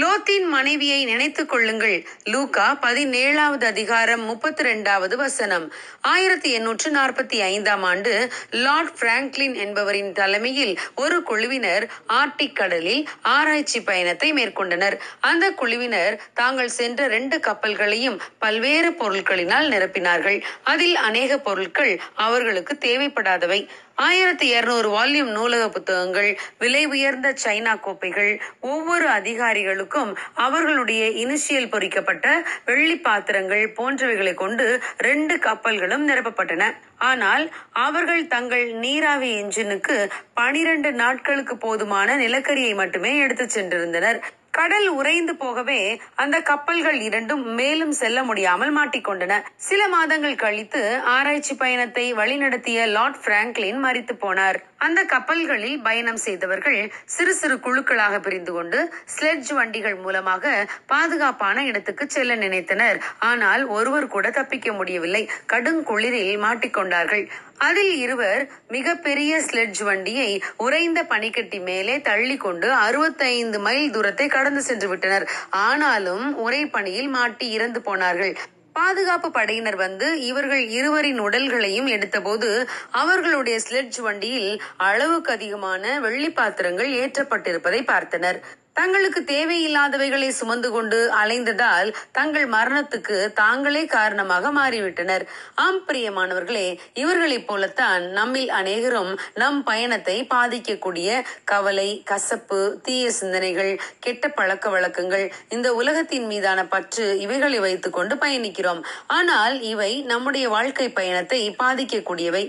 லோத்தின் மனைவியை நினைத்துக் கொள்ளுங்கள். லூகா பதினேழாவது அதிகாரம் முப்பத்தி ரெண்டாவது வசனம். ஆயிரத்தி எண்ணூற்று நாற்பத்தி ஐந்தாம் ஆண்டு லார்ட் பிராங்க்லின் என்பவரின் தலைமையில் ஒரு குழுவினர் ஆர்டிக் கடலில் ஆராய்ச்சி பயணத்தை மேற்கொண்டனர். அந்த குழுவினர் தாங்கள் சென்ற ரெண்டு கப்பல்களையும் பல்வேறு பொருட்களினால் நிரப்பினார்கள். அதில் அநேக பொருட்கள் அவர்களுக்கு தேவைப்படாதவை. ஆயிரத்தி இருநூறு வால்யூம் நூலக புத்தகங்கள் விலை உயர்ந்த சைனா கோப்பைகள் ஒவ்வொரு அதிகாரிகளுக்கும் அவர்களுடைய இனிஷியல் பொறிக்கப்பட்ட வெள்ளி பாத்திரங்கள் போன்றவைகளை கொண்டு ரெண்டு கப்பல்களும் நிரப்பப்பட்டன. ஆனால் அவர்கள் தங்கள் நீராவி என்ஜினுக்கு பனிரெண்டு நாட்களுக்கு போதுமான நிலக்கரியை மட்டுமே எடுத்துச் சென்றிருந்தனர். கடல் உறைந்து போகவே அந்த கப்பல்கள் இரண்டும் மேலும் செல்ல முடியாமல் மாட்டிக்கொண்டன. சில மாதங்கள் கழித்து ஆராய்ச்சி பயணத்தை வழிநடத்திய லார்ட் பிராங்க்லின் மறித்து போனார். அந்த கப்பல்களில் பயணம் செய்தவர்கள் சிறு சிறு குழுக்களாக பிரிந்து கொண்டு ஸ்லெட்ஜ் வண்டிகள் மூலமாக பாதுகாப்பான இடத்துக்கு செல்ல நினைத்தனர். ஆனால் ஒருவர் கூட தப்பிக்க முடியவில்லை. கடும் குளிரில் மாட்டிக்கொண்டார்கள். அதில் இருவர் மிகப்பெரிய ஸ்லெட்ஜ் வண்டியை உறைந்த பனிக்கட்டி மேலே தள்ளி கொண்டு அறுபத்தைந்து மைல் தூரத்தை கடந்து சென்று விட்டனர். ஆனாலும் உரை பணியில் மாட்டி இறந்து போனார்கள். பாதுகாப்பு படையினர் வந்து இவர்கள் இருவரின் உடல்களையும் எடுத்தபோது அவர்களுடைய ஸ்லெட்ஜ் வண்டியில் அளவுக்கு அதிகமான வெள்ளி பாத்திரங்கள் ஏற்றப்பட்டிருப்பதை பார்த்தனர். தங்களுக்கு தேவையில்லாதவைகளை சுமந்து கொண்டு அலைந்ததால் தங்கள் மரணத்துக்கு தாங்களே காரணமாக மாறிவிட்டனர். ஆம் பிரியமானவர்களே இவர்களைப் போலத்தான் நம்மில் அநேகரும் நம் பயணத்தை பாதிக்கக்கூடிய கவலை கசப்பு தீய சிந்தனைகள் கெட்ட பழக்க வழக்கங்கள் இந்த உலகத்தின் மீதான பற்று இவைகளை வைத்துக்கொண்டு பயணிக்கிறோம். ஆனால் இவை நம்முடைய வாழ்க்கை பயணத்தை பாதிக்கக்கூடியவை.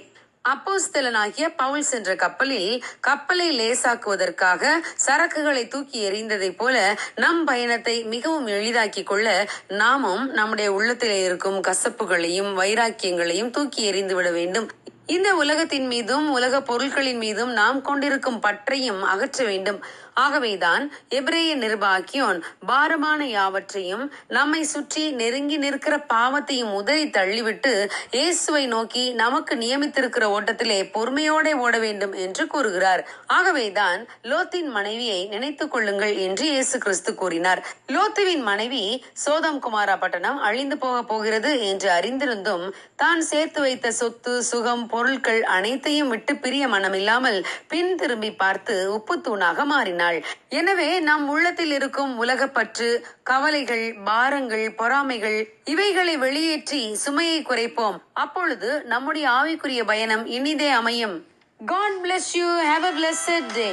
அப்போஸ்தலனாகிய பவுல் சென்ற கப்பலில் கப்பலை லேசாக்குவதற்காக சரக்குகளை தூக்கி எறிந்ததைப் போல நம் பயணத்தை மிகவும் எளிதாக்கிக் கொள்ள நாமும் நம்முடைய உள்ளத்திலே இருக்கும் கசப்புகளையும் வைராக்கியங்களையும் தூக்கி எறிந்து விட வேண்டும். இந்த உலகத்தின் மீதும் உலக பொருட்களின் மீதும் நாம் கொண்டிருக்கும் பற்றையும் அகற்ற வேண்டும். ஆகவேதான் எபிரேய நிர்வாகியோன் பாரமான யாவற்றையும் நம்மை சுற்றி நெருங்கி நிற்கிற பாவத்தையும் உதறி தள்ளிவிட்டு இயேசுவை நோக்கி நமக்கு நியமித்திருக்கிற ஓட்டத்திலே பொறுமையோட ஓட வேண்டும் என்று கூறுகிறார். ஆகவேதான் லோத்தின் மனைவியை நினைத்துக் கொள்ளுங்கள் என்று இயேசு கிறிஸ்து கூறினார். லோத்துவின் மனைவி சோதம் குமாரா பட்டணம் அழிந்து போக போகிறது என்று அறிந்திருந்தும் தான் சேர்த்து வைத்த சொத்து சுகம் பொருட்கள் அனைத்தையும் விட்டு பிரிய மனமில்லாமல் பின் திரும்பி பார்த்து உப்பு தூணாக நாள் எனவே நம் உள்ளத்தில் இருக்கும் உலகப்பற்று கவலைகள் பாரங்கள் பொறாமைகள் இவைகளை வெளியேற்றி சுமையை குறைப்போம். அப்பொழுது நம்முடைய ஆவிக்குரிய பயணம் இனிதே அமையும். God bless you have a blessed day